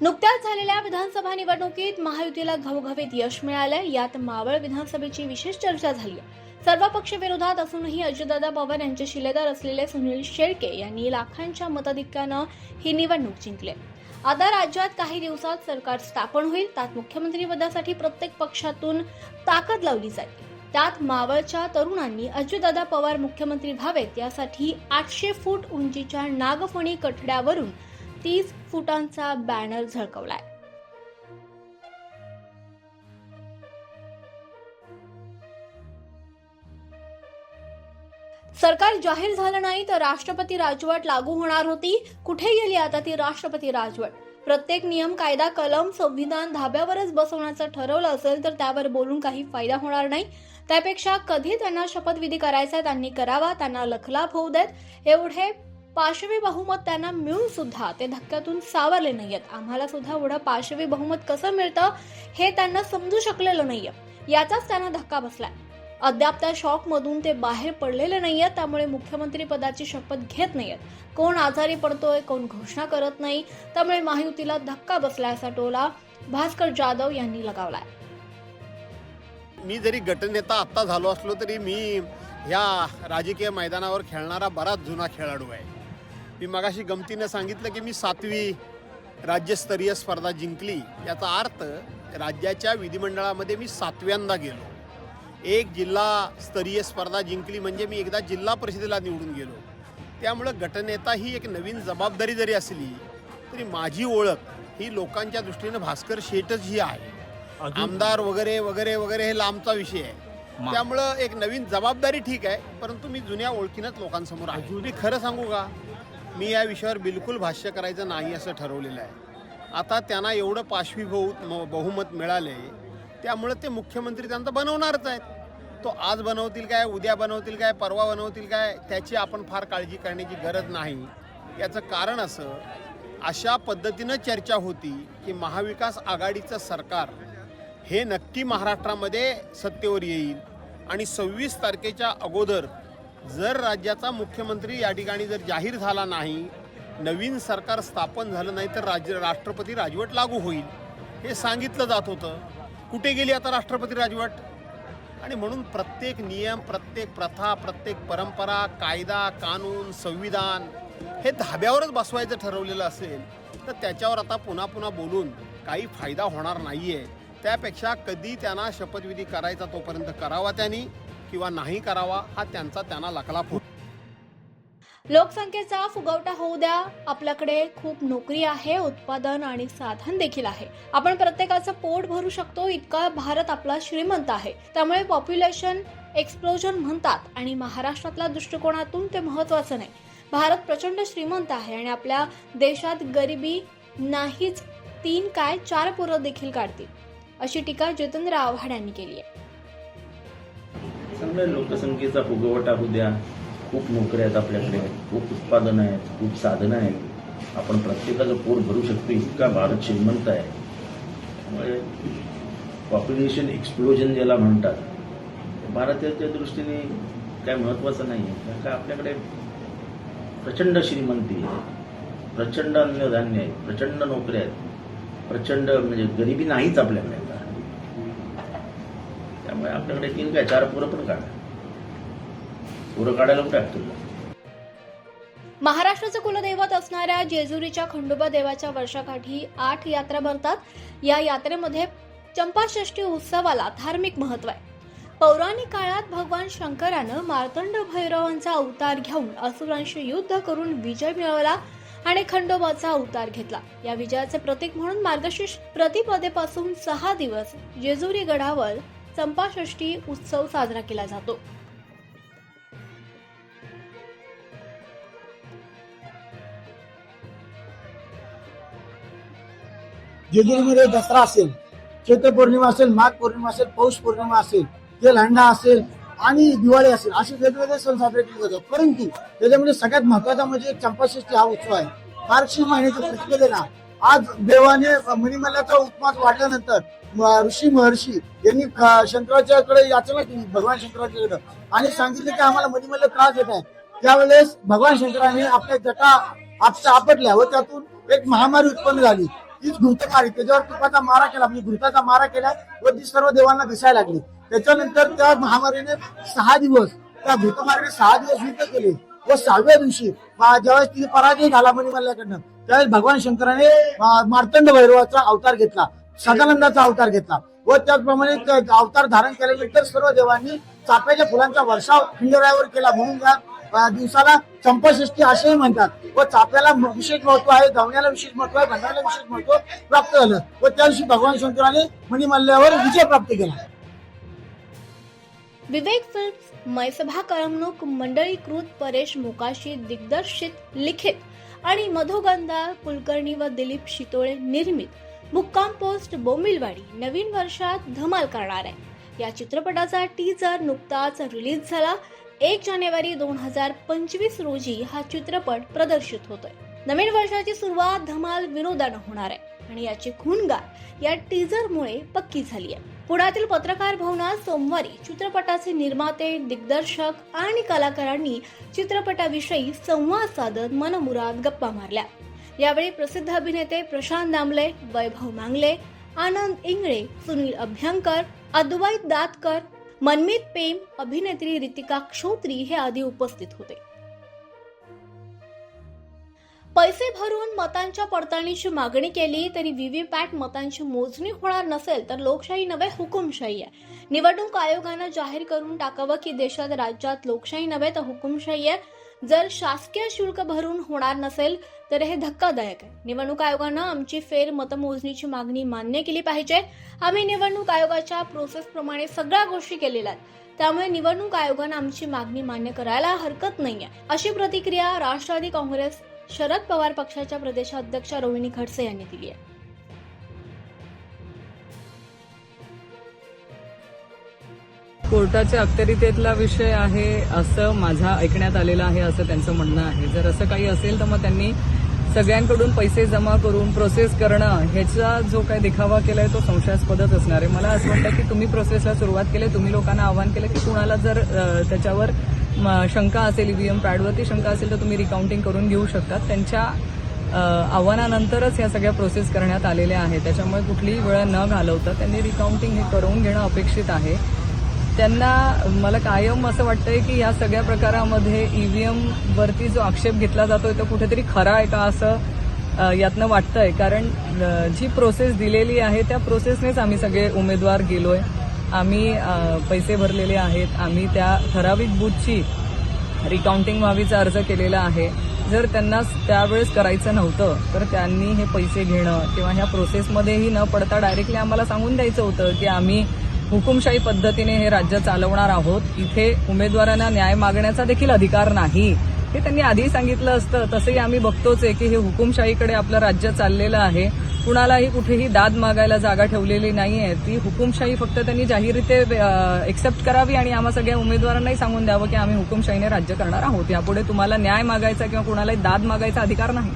नुकत्याच झालेल्या विधानसभा निवडणुकीत महायुतीला घवघवीत यश मिळालंय. यात मावळ विधानसभेची विशेष चर्चा झाली सर्व पक्ष विरोधात असूनही अजितदादा पवार यांचे शिलेदार असलेले सुनील शेळके यांनी लाखांच्या मताधिक्यानं ही निवडणूक जिंकली आता राज्यात काही दिवसात सरकार स्थापन होईल. त्यात मुख्यमंत्रीपदासाठी प्रत्येक पक्षातून ताकद लावली जाईल. त्यात मावळच्या तरुणांनी अजितदादा पवार मुख्यमंत्री व्हावेत यासाठी आठशे फूट उंचीच्या नागफणी कठड्यावरून तीस फुटांचा बॅनर झळकवलाय. सरकार जाहीर झालं नाही तर राष्ट्रपती राजवट लागू होणार होती. कुठे गेली आता ती राष्ट्रपती राजवट? प्रत्येक नियम कायदा कलम संविधान धाब्यावरच बसवण्याचं ठरवलं असेल तर त्यावर बोलून काही फायदा होणार नाही. त्यापेक्षा कधी त्यांना शपथविधी करायचा त्यांनी करावा त्यांना लखलाभ होऊ देत. एवढे पाशवी बहुमत त्यांना मिळून सुद्धा ते धक्क्यातून सावरले नाहीयेत. आम्हाला सुद्धा एवढं पाशवी बहुमत कसं मिळतं हे त्यांना समजू शकलेलं नाहीये. याचाच त्यांना धक्का बसलाय. अद्याप त्या शॉक मधून ते बाहेर पडलेले आहेत त्यामुळे मुख्यमंत्री पदाची शपथ घेत नाही आहेत कोण आजारी पडतोय कोण घोषणा करत नाही त्यामुळे महायुतीला धक्का बसला असा टोला भास्कर जाधव यांनी लगावलाय. मी जरी गटनेता आत्ता झालो असलो तरी मी या राजकीय मैदानावर खेळणारा बराच जुना खेळाडू आहे. मी मगाशी गमतीनं सांगितलं की मी सातवी राज्यस्तरीय स्पर्धा जिंकली. याचा अर्थ राज्याच्या विधिमंडळामध्ये मी सातव्यांदा गेलो. एक जिल्हा स्तरीय स्पर्धा जिंकली म्हणजे मी एकदा जिल्हा परिषदेला निवडून गेलो. त्यामुळं गटनेता ही एक नवीन जबाबदारी जरी असली तरी माझी ओळख ही लोकांच्या दृष्टीनं भास्कर शेठच ही आहे. आमदार वगैरे वगैरे वगैरे हे लांबचा विषय आहे. त्यामुळं एक नवीन जबाबदारी ठीक आहे परंतु मी जुन्या ओळखीनंच लोकांसमोर आहे. मी खरं सांगू का? मी या विषयावर बिलकुल भाष्य करायचं नाही असं ठरवलेलं आहे. आता त्यांना एवढं पाशवीभूत म- बहुमत मिळाले त्यामुळं ते मुख्यमंत्री त्यांचं बनवणारच आहेत. तो आज बनवतील काय उद्या बनवतील काय परवा बनवतील काय त्याची आपण फार काळजी करण्याची गरज नाही. याचं कारण असं अशा पद्धतीनं चर्चा होती की महाविकास आघाडीचं सरकार हे नक्की महाराष्ट्रामध्ये सत्तेवर येईल आणि सव्वीस तारखेच्या अगोदर जर राज्याचा मुख्यमंत्री या ठिकाणी जर जाहीर झाला नाही नवीन सरकार स्थापन झालं नाही तर राज्य राष्ट्रपती राजवट लागू होईल. हे सांगितलं जात होतं. कुठे गेली आता राष्ट्रपती राजवट? आणि म्हणून प्रत्येक नियम प्रत्येक प्रथा प्रत्येक परंपरा कायदा कानून संविधान हे धाब्यावरच बसवायचं ठरवलेलं असेल तर त्याच्यावर आता पुन्हा पुन्हा बोलून काही फायदा होणार नाही आहे त्यापेक्षा कधी त्यांना शपथविधी करायचा तोपर्यंत करावा त्यांनी. किंवा नाही करावा हा त्यांचा त्यांना लकला फुट लोकसंख्येचा फुगवटा होऊ द्या. आपल्याकडे खूप नोकरी आहे उत्पादन आणि साधन देखील आहे. आपण प्रत्येकाचं पोट भरू शकतो इतका भारत आपला श्रीमंत आहे. त्यामुळे पॉप्युलेशन एक्सप्लोजन म्हणतात आणि महाराष्ट्रातल्या दृष्टिकोनातून ते महत्वाचं नाही. भारत प्रचंड श्रीमंत आहे आणि आपल्या देशात गरिबी नाहीच तीन काय चार पोरं देखील काढतील अशी टीका जितेंद्र आव्हाड यांनी केली आहे. चांगल्या लोकसंख्येचा फुगवटा होऊ द्या. खूप नोकऱ्या आहेत आपल्याकडे. खूप उत्पादन आहेत. खूप साधनं आहेत. आपण प्रत्येकाचं पोट भरू शकतो. इतका भारत श्रीमंत आहे. त्यामुळे पॉप्युलेशन एक्सप्लोजन ज्याला म्हणतात भारताच्या दृष्टीने काय महत्त्वाचं नाही आहे कारण का आपल्याकडे प्रचंड श्रीमंती आहे प्रचंड अन्नधान्य आहे प्रचंड नोकऱ्या आहेत. प्रचंड म्हणजे गरिबी नाहीच आपल्याकडे. त्यामुळे आपल्याकडे तीन काय चार पोरं पण काढा. पोरं काढायला कुठे तुला महाराष्ट्राचं कुलदैवत असणाऱ्या जेजुरीच्या खंडोबा देवाच्या वर्षाकाठी आठ यात्रा भरतात. या यात्रेमध्ये चंपाषष्ठी उत्सवाला धार्मिक महत्त्व आहे. पौराणिक काळात भगवान शंकरानं मार्तंड भैरवांचा अवतार घेऊन असुरांशी युद्ध करून विजय मिळवला आणि खंडोबाचा अवतार घेतला. या विजयाचे प्रतीक म्हणून मार्गशीर्ष प्रतिपदेपासून सहा दिवस जेजुरी गडावर चंपाषष्ठी उत्सव साजरा केला जातो. जेजुरीमध्ये दसरा असेल चैत्र पौर्णिमा असेल माघ पौर्णिमा असेल पौष पौर्णिमा असेल ते लंडा असेल आणि दिवाळी असेल असे वेगवेगळे सण साजरे केले जातात. परंतु त्याच्यामध्ये सगळ्यात महत्त्वाचा म्हणजे चंपाषष्ठी हा उत्सव आहे. मार्गशीर महिन्याच्या प्रतिपदेला आज देवाने मणिमल्ल्याचा उपवास वाढल्यानंतर ऋषी महर्षी यांनी शंकराच्याकडे याचना केली भगवान शंकराच्याकडे. आणि सांगितले की आम्हाला मणिमल्ल त्रास देत आहे. त्यावेळेस भगवान शंकराने आपल्या जटा आपसा आपटल्या व त्यातून एक महामारी उत्पन्न झाली. तीच घृतमारी त्याच्यावर तुपाचा मारा केला म्हणजे घृताचा मारा केला व ती सर्व देवांना दिसायला लागली. त्याच्यानंतर त्या महामारीने सहा दिवस त्या भूतमारीने सहा दिवस युद्ध केले. व सहाव्या दिवशी ज्यावेळेस तिने पराजय झाला मणिमल्ल्याकडनं त्यावेळेस भगवान शंकराने मार्तंड भैरवाचा अवतार घेतला. सदानंदाचा अवतार घेतला. व त्याचप्रमाणे अवतार धारण केल्यानंतर सर्व देवांनी चाफ्याच्या फुलांचा वर्षाव खंडोऱ्यावर केला. म्हणून या दिवसाला चंपाषष्ठी असेही म्हणतात. व चाफ्याला विशेष महत्त्व आहे. धावण्याला विशेष महत्त्व आहे. भंडाऱ्याला विशेष महत्त्व प्राप्त झालं. व त्या दिवशी भगवान शंकराने मणिमल्ल्यावर विजय प्राप्त केला. विवेक फिल्म्स मैसभा करमणूक मंडळीकृत परेश मोकाशी दिग्दर्शित लिखित आणि मधुगंधा कुलकर्णी व दिलीप शितोळे निर्मित मुक्काम पोस्ट बोंबिलवाडी नवीन वर्षात धमाल करणार आहे. या चित्रपटाचा टीजर नुकताच रिलीज झाला. एक जानेवारी दोन हजार पंचवीस रोजी हा चित्रपट प्रदर्शित होतोय. नवीन वर्षाची सुरुवात धमाल विनोदानं होणार आहे. आणि याची खूणगार या टीजरमुळे पक्की झाली आहे. पुण्यातील पत्रकार भवनात सोमवारी चित्रपटाचे निर्माते दिग्दर्शक आणि कलाकारांनी चित्रपटाविषयी संवाद साधत मनमुराद गप्पा मारल्या. यावेळी प्रसिद्ध अभिनेते प्रशांत दामले वैभव मांगले आनंद इंगळे सुनील अभ्यंकर अद्वैत दातकर मनमित पेम अभिनेत्री रितिका क्षोत्री हे आदी उपस्थित होते. पैसे भरून मतांच्या पडताळणीची मागणी केली तरी व्हीव्हीपॅट मतांची मोजणी होणार नसेल तर लोकशाही नव्हे हुकुमशाही आहे. निवडणूक आयोगानं जाहीर करून टाकावं की देशात राज्यात लोकशाही नव्हे तर हुकुमशाही आहे. जर शासकीय शुल्क भरून होणार नसेल तर हे धक्कादायक आहे. निवडणूक आयोगानं आमची फेर मतमोजणीची मागणी मान्य केली पाहिजे. आम्ही निवडणूक आयोगाच्या प्रोसेसप्रमाणे सगळ्या गोष्टी केलेल्या आहेत. त्यामुळे निवडणूक आयोगानं आमची मागणी मान्य करायला हरकत नाहीये. अशी प्रतिक्रिया राष्ट्रवादी काँग्रेस शरद पवार पक्षाच्या प्रदेशाध्यक्ष रोहिणी खडसे यांनी दिली आहे. कोर्टाच्या अखत्यारितेतला विषय आहे असं माझा ऐकण्यात आलेलं आहे असं त्यांचं म्हणणं आहे. जर असं काही असेल तर मग त्यांनी सगळ्यांकडून पैसे जमा करून प्रोसेस करणं ह्याचा जो काही दिखावा केलाय तो संशयास्पदच असणार आहे. मला असं वाटतं की तुम्ही प्रोसेसला सुरुवात केली तुम्ही लोकांना आवाहन केलं की कुणाला जर त्याच्यावर शंका असेल ईव्हीएम पॅडवरती शंका असेल तर तुम्ही रिकाउंटिंग करून घेऊ शकतात. त्यांच्या आव्हानानंतरच या सगळ्या प्रोसेस करण्यात आलेल्या आहेत. त्याच्यामुळे कुठलीही वेळ न घालवता त्यांनी रिकाउंटिंग हे करून घेणं अपेक्षित आहे. त्यांना मला कायम असं वाटतंय की या सगळ्या प्रकारामध्ये ईव्हीएम वरती जो आक्षेप घेतला जातोय तो कुठेतरी खरा आहे का असं यातनं वाटतंय. कारण जी प्रोसेस दिलेली आहे त्या प्रोसेसनेच आम्ही सगळे उमेदवार गेलोय. आम्ही पैसे भरलेले आहेत. आम्ही त्या ठराविक बूथची रिकाउंटिंग व्हावीचा अर्ज केलेला आहे. जर त्यांना त्यावेळेस करायचं नव्हतं तर त्यांनी हे पैसे घेणं किंवा ह्या प्रोसेसमध्येही न पडता डायरेक्टली आम्हाला सांगून द्यायचं होतं की आम्ही हुकुमशाही पद्धतीने हे राज्य चालवणार आहोत. इथे उमेदवारांना न्याय मागण्याचा देखील अधिकार नाही. हे त्यांनी आधी सांगितलं असतं. तसंही आम्ही बघतोच आहे की हे हुकुमशाहीकडे आपलं राज्य चाललेलं आहे. कुणालाही कुठेही दाद मागायला जागा ठेवलेली नाही आहे ती हुकुमशाही फक्त त्यांनी जाहीररीते एक्सेप्ट करावी आणि आम्हा सगळ्या उमेदवारांनाही सांगून द्यावं की आम्ही हुकुमशाहीने राज्य करणार आहोत. यापुढे तुम्हाला न्याय मागायचा किंवा कुणालाही दाद मागायचा अधिकार नाही.